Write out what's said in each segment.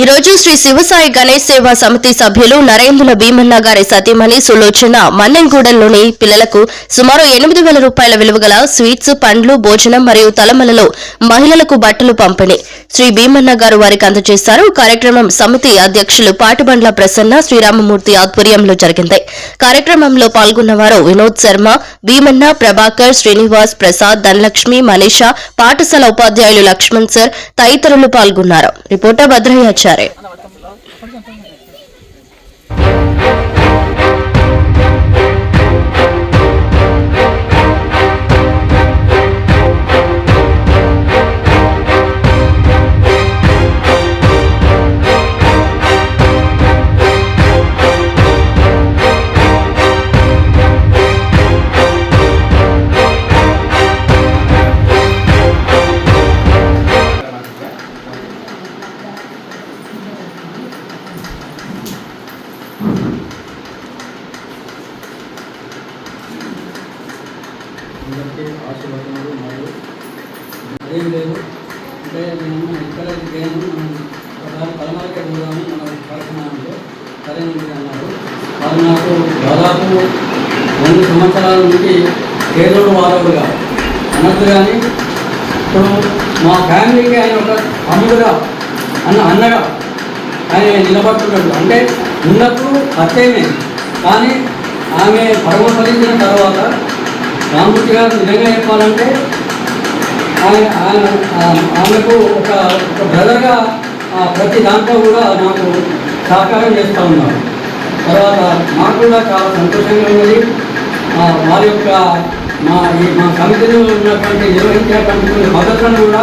ఈ రోజు శ్రీ శివసాయి గణేష్ సేవా సమితి సభ్యులు నరేంద్రుల భీమన్న గారి సతీమణి సులోచన మన్నెంగూడెంలోని పిల్లలకు సుమారు ఎనిమిది వేల రూపాయల విలువ గల స్వీట్స్ పండ్లు భోజనం మరియు తలమలలో మహిళలకు బట్టలు పంపిణీ. శ్రీ భీమన్న గారు వారికి అందజేశారు. కార్యక్రమం సమితి అధ్యక్షులు పాటిబండ్ల ప్రసన్న శ్రీరామమూర్తి ఆధ్వర్యంలో జరిగింది. కార్యక్రమంలో పాల్గొన్నవారు వినోద్ శర్మ భీమన్న ప్రభాకర్ శ్రీనివాస్ ప్రసాద్ ధనలక్ష్మి మనీషా పాఠశాల ఉపాధ్యాయులు లక్ష్మణ్ సర్ తదితరులు పాల్గొన్నారు. రిపోర్టర్ ತಿಳಿಸಿದ್ದಾರೆ అందరికీ ఆశీర్వదనాలు మరియు అదేం లేదు. అంటే మేము ఎంకరేజ్ చేయను మనం ఒకసారి పలమలకే పోదాము మన పరిశ్రమంలో సరేనండి అన్నారు. వారు నాకు దాదాపు రెండు సంవత్సరాల నుండి పేదోడు వారవుడుగా అన్నట్టు కానీ ఇప్పుడు మా ఫ్యామిలీకి ఆయన ఒక అమ్ముడుగా అన్న అన్నగా ఆయన నిలబడుతున్నాడు. అంటే ఉన్నప్పుడు అత్తేమే కానీ ఆమె పరమ ఫలించిన తర్వాత రామూర్తి గారు నిజంగా చెప్పాలంటే ఆయన ఆయన ఆమెకు ఒక ఒక బ్రదర్గా ప్రతి దాంట్లో కూడా నాకు సహకారం చేస్తూ ఉన్నారు. తర్వాత నాకు కూడా చాలా సంతోషంగా ఉన్నది. వారి యొక్క మా ఈ మా సమితిలో ఉన్నటువంటి నిర్వహించేటువంటి కొన్ని భద్రతను కూడా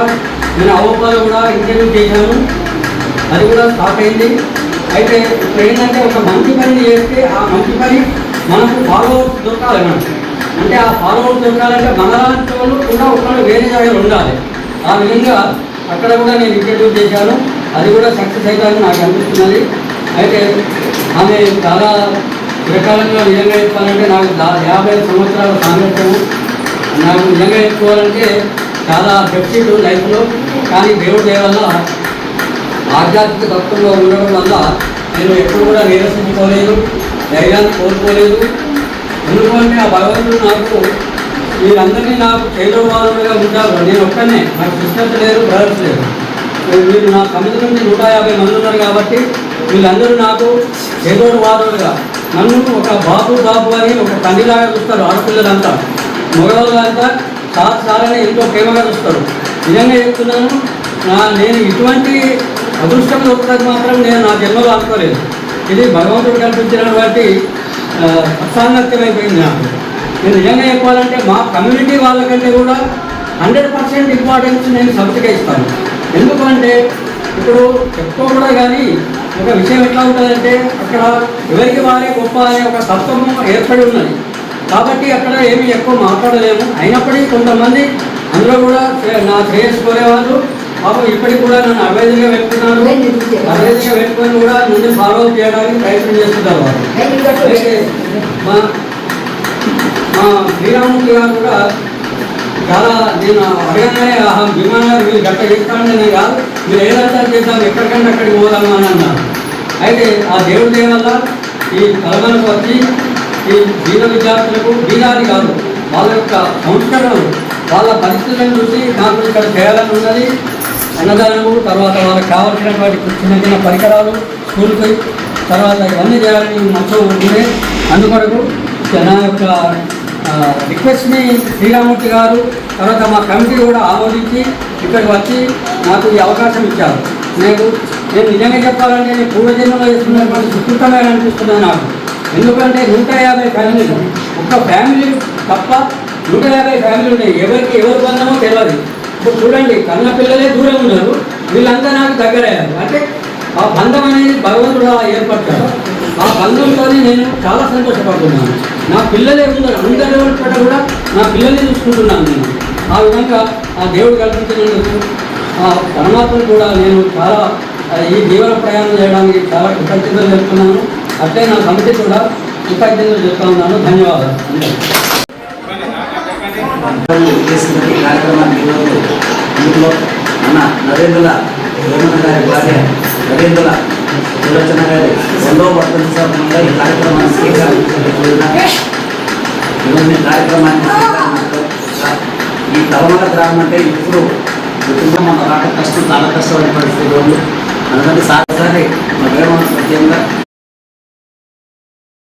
నేను అవపాలు కూడా ఇంటర్వ్యూ చేశాను. అది కూడా స్టార్ట్ అయింది. అయితే ఇప్పుడు ఏంటంటే ఒక మంచి పని చేస్తే ఆ మంచి పని మనకు ఫాలో దొరకాలన్నమాట అంటే ఆ ఫాలో దొరకాలంటే మన వాళ్ళు కూడా ఒకళ్ళు వేరే జాగాలు ఉండాలి. ఆ విధంగా అక్కడ కూడా నేను ఇంట్రడ్యూస్ చేశాను. అది కూడా సక్సెస్ అవుతుందని నాకు అనిపిస్తున్నది. అయితే ఆమె చాలా చిరకాలంగా నిజంగా చెప్పాలంటే నాకు దా- యాభై ఐదు సంవత్సరాల సామర్థ్యము నాకు నిజంగా చెప్పుకోవాలంటే చాలా డెఫిసిట్ లైఫ్లో కానీ దేవుడి దయ వల్ల ఆధ్యాత్మిక తత్వంలో ఉండడం వల్ల నేను ఎప్పుడు కూడా నీరసించుకోలేదు ధైర్యాన్ని కోల్పోలేదు. ఎందుకంటే ఆ భగవంతుడు నాకు మీరందరినీ నాకు చేదోవాలుగా ఉంటారు నేను ఒక్కనే. నాకు సిస్టర్స్ లేరు బ్రదర్స్ లేరు. వీళ్ళు నా సమితి నుండి నూట యాభై మంది ఉన్నారు కాబట్టి వీళ్ళందరూ నాకు చేదోడు వాదులుగా. నన్ను ఒక బాబు బాబు అని ఒక తండ్రిలాగా చూస్తారు ఆడపిల్లలంతా. మగవాళ్ళంతా సార్ సార్ అని ఎంతో ప్రేమగా చూస్తారు. నిజంగా చెప్తున్నాను నా నేను ఇటువంటి అదృష్టం దొరుకుతుంది మాత్రం నేను నా జన్మలో అనుకోలేదు. ఇది భగవంతుడు కల్పించినటువంటి ఆ, అసాంగత్యమైపోయింది నాకు. నేను నిజంగా చెప్పాలంటే మా కమ్యూనిటీ వాళ్ళకంటే కూడా హండ్రెడ్ పర్సెంట్ ఇంపార్టెన్స్ నేను సబ్సిడీ ఇస్తాను. ఎందుకంటే ఇప్పుడు ఎక్కువ కూడా కానీ ఒక విషయం ఎట్లా ఉంటుందంటే అక్కడ ఎవరికి వారే గొప్ప అనే ఒక తత్వము ఏర్పడి ఉన్నది. కాబట్టి అక్కడ ఏమీ ఎక్కువ మాట్లాడలేము. అయినప్పటికీ కొంతమంది అందులో కూడా నా శ్రేయస్ కోరేవాళ్ళు పాపం ఇప్పటికి కూడా నన్ను అవేదిగా పెట్టుకున్నారు. అవేదిగా పెట్టుకొని కూడా ముందు ఫాలో అప్ చేయడానికి ప్రయత్నం చేస్తున్నారు మా మా గారు కూడా చాలా నేను అడగగానే ఆహా విమానం గారు మీరు గట్ట చెప్తాను నేను కాదు మీరు ఏదంతా చేద్దాం ఎక్కడికంటే అక్కడికి పోదాము అని అన్నారు. అయితే ఆ దేవుడి దయ వల్ల ఈ కలమలకు వచ్చి ఈ బీద విద్యార్థులకు బీదాది కాదు వాళ్ళ యొక్క సంస్కరణలు వాళ్ళ పరిస్థితులను చూసి నాకు ఇక్కడ చేయాలని ఉన్నది. అన్నదానము తర్వాత వాళ్ళకి కావాల్సినటువంటి చిన్న చిన్న పరికరాలు స్కూల్కి తర్వాత ఇవన్నీ చేయాలని మనసు ఉండే అందుకొరకు నా యొక్క రిక్వెస్ట్ని శ్రీరామూర్తి గారు తర్వాత మా కమిటీ కూడా ఆమోదించి ఇక్కడికి వచ్చి నాకు ఈ అవకాశం ఇచ్చారు. నేను నేను నిజంగా చెప్పాలంటే నేను పూర్వజన్మలో చేస్తున్నటువంటి సుకృతమైన అనిపిస్తుంది నాకు. ఎందుకంటే నూట యాభై ఫ్యామిలీలు ఒక్క ఫ్యామిలీ తప్ప నూట యాభై ఫ్యామిలీ ఉన్నాయి. ఎవరికి ఎవరు బంధమో తెలియదు ఇప్పుడు చూడండి కన్న పిల్లలే దూరం ఉన్నారు. వీళ్ళంతా నాకు దగ్గరయ్యారు అంటే ఆ బంధం అనేది భగవంతుడు ఏర్పడతాడు ఆ బంధంతోనే నేను చాలా సంతోషపడుతున్నాను. నా పిల్లలే ఉన్నారు అందరి పట్ల కూడా నా పిల్లల్ని చూసుకుంటున్నాను నేను. ఆ విధంగా ఆ దేవుడు కల్పించినందుకు ఆ పరమాత్మను కూడా నేను చాలా ఈ జీవన ప్రయాణం చేయడానికి చాలా కృతజ్ఞతలు చెప్తున్నాను అట్లే నా సమితి కూడా కృతజ్ఞతలు చెప్తా ఉన్నాను. ధన్యవాదాలు. చేస్తున్న చేస్తున్నది కార్యక్రమానికి ఈరోజు ఇందులో మన నరేంద్ర వేమన గారి భార్య నరేంద్ర సులోచన గారి రెండవ వర్ధంతి సందర్భంగా ఈ కార్యక్రమాన్ని స్వీకరించిన ఈరోజు కార్యక్రమాన్ని ఈ తలమల గ్రామం అంటే ఇప్పుడు కుటుంబం మన రాక కష్టం చాలా కష్టమైన పరిస్థితి ఉంది. అందుకని సారి మా గ్రామం సత్యంగా